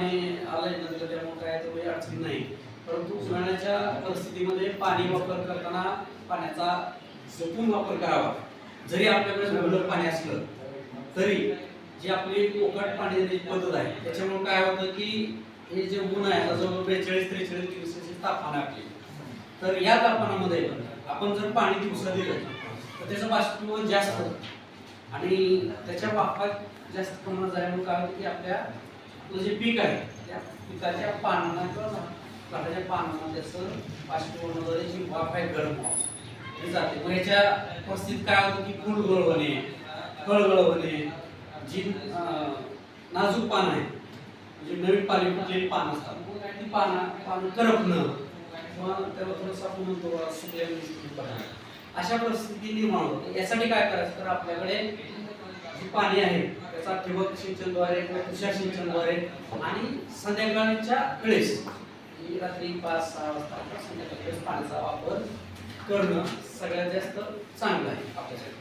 पाणी आलंय नदीला त्यामुळे काय काही अडचण नाही. परंतु उन्हाळ्याच्या परिस्थितीमध्ये पाणी वापर करताना पाण्याचा जपून वापर करावा. जरी आपल्याकडे रेग्युलर पाणी असलं तरी जी आपली कोकट पाणी देण्याची पद्धत आहे त्याच्यामुळे काय होतं की हे जे ऊन आहे आता जवळ बेचाळीस त्रेचाळीस डिग्री सेल्सिअस तापमान आहे आपली. तर या तापमानामध्ये आपण जर पाणी दिवसा दिलं तर त्याचं बाष्पीभवन जास्त होतं. आणि त्याच्या बापात जास्त प्रमाणात झाल्यामुळे काय होतं की आपल्या आपलं जे पीक आहे. त्या पिकाच्या पानांना किंवा झाडाच्या पानांना त्याचं बाष्पीभवनाद्वारे जी वाफ आहे गरम हे जाते. मग याच्या परिस्थितीत काय होतं की फूल गळवणे फळ गळवणे जी नाजूक पानं आहे म्हणजे नवीन पाणी फुटलेली पानं असतात. मग ती पानं पानं करपणं किंवा त्याला थोडंसं आपण म्हणतो सुकल्या अशा परिस्थिती निर्माण होते. यासाठी काय करायचं तर आपल्याकडे जी पाणी आहे असतात ठिबक सिंचनद्वारे किंवा तुषार सिंचनद्वारे आणि संध्याकाळच्या वेळेस रात्री पाच सहा वाजता संध्याकाळच्या वेळेस पाण्याचा वापर करणं सगळ्यात जास्त चांगलं आहे आपल्यासाठी.